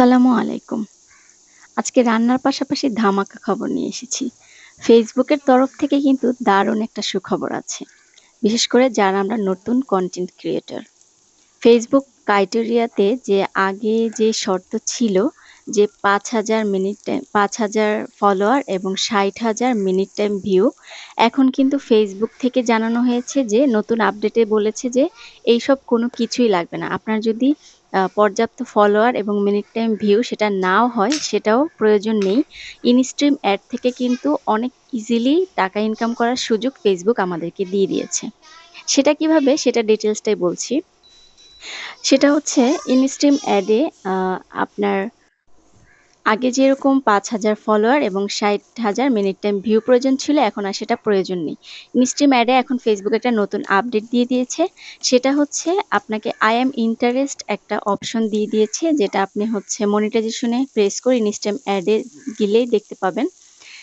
আসসালামু আলাইকুম। আজকে রান্নার পাশাপাশি ধামাকা খবর নিয়ে এসেছি। ফেসবুকের তরফ থেকে কিন্তু দারুণ একটা সুখবর আছে। বিশেষ করে যারা আমরা নতুন কন্টেন্ট ক্রিয়েটর ফেসবুক ক্রাইটেরিয়াতে যে আগে যে শর্ত ছিল যে পাঁচ হাজার মিনিট টাইম পাঁচ হাজার ফলোয়ার এবং ষাট হাজার মিনিট টাইম ভিউ এখন কিন্তু ফেসবুক থেকে জানানো হয়েছে যে, নতুন আপডেটে বলেছে যে, এইসব কোনো কিছুই লাগবে না। আপনার যদি পর্যাপ্ত ফলোয়ার এবং মিনিট টাইম ভিউ সেটা নাও হয়, সেটাও প্রয়োজন নেই। ইনস্ট্রিম অ্যাড থেকে কিন্তু অনেক ইজিলি টাকা ইনকাম করার সুযোগ ফেসবুক আমাদেরকে দিয়ে দিয়েছে। সেটা কীভাবে? সেটা ডিটেলসটাই বলছি। সেটা হচ্ছে ইনস্ট্রিম অ্যাডে আপনার আগে যেরকম পাঁচ হাজার ফলোয়ার এবং ষাট হাজার মিনিট টাইম ভিউ প্রয়োজন ছিল, এখন আর সেটা প্রয়োজন নেই। ইনস্ট্রিম অ্যাডে এখন ফেসবুক একটা নতুন আপডেট দিয়ে দিয়েছে। সেটা হচ্ছে আপনাকে আই এম ইন্টারেস্ট একটা অপশন দিয়ে দিয়েছে, যেটা আপনি হচ্ছে মনিটাইজেশনে প্রেস করে ইনস্ট্রিম অ্যাডে গেলেই দেখতে পাবেন।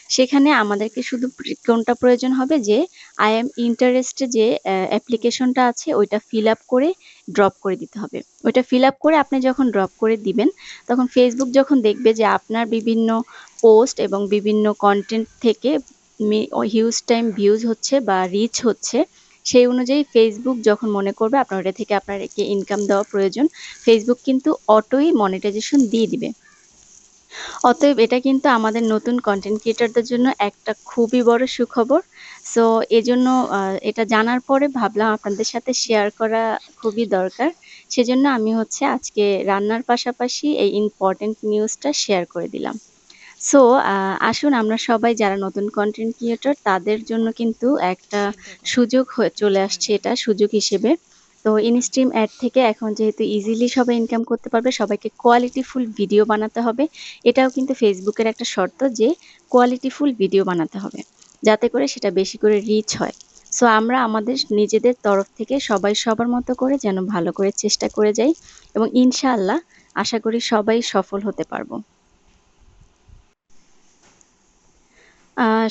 সেখানে আমাদেরকে শুধু কোনটা প্রয়োজন হবে যে আই এম ইন্টারেস্টে যে অ্যাপ্লিকেশনটা আছে, ওইটা ফিল আপ করে ড্রপ করে দিতে হবে। ওইটা ফিল আপ করে আপনি যখন ড্রপ করে দিবেন, তখন ফেসবুক যখন দেখবে যে আপনার বিভিন্ন পোস্ট এবং বিভিন্ন কন্টেন্ট থেকে হিউজ টাইম ভিউজ হচ্ছে বা রিচ হচ্ছে, সেই অনুযায়ী ফেসবুক যখন মনে করবে আপনার ওটা থেকে আপনার ইনকাম দেওয়া প্রয়োজন ফেসবুক কিন্তু অটোই মনিটাইজেশন দিয়ে দিবে। অতএব এটা কিন্তু আমাদের নতুন কন্টেন্ট ক্রিয়েটারদের জন্য একটা খুবই বড় সুখবর। সো এজন্য এটা জানার পরে ভাবলাম আপনাদের সাথে শেয়ার করা খুবই দরকার। সেজন্য আমি হচ্ছে আজকে রান্নার পাশাপাশি এই ইম্পর্টেন্ট নিউজটা শেয়ার করে দিলাম। সো আসুন আমরা সবাই যারা নতুন কন্টেন্ট ক্রিয়েটর তাদের জন্য কিন্তু একটা সুযোগ হয়ে চলে আসছে এটা সুযোগ হিসেবে। তো ইনস্ট্রিম অ্যাড থেকে এখন যেহেতু ইজিলি সবাই ইনকাম করতে পারবে, সবাইকে কোয়ালিটিফুল ভিডিও বানাতে হবে। এটাও কিন্তু ফেসবুকের একটা শর্ত যে কোয়ালিটিফুল ভিডিও বানাতে হবে, যাতে করে সেটা বেশি করে রিচ হয়। সো আমরা আমাদের নিজেদের তরফ থেকে সবাই সবার মতো করে যেন ভালো করে চেষ্টা করে যাই এবং ইনশাআল্লাহ আশা করি সবাই সফল হতে পারব।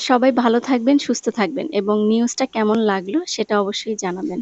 সবাই ভালো থাকবেন, সুস্থ থাকবেন এবং নিউজটা কেমন লাগল সেটা অবশ্যই জানাবেন।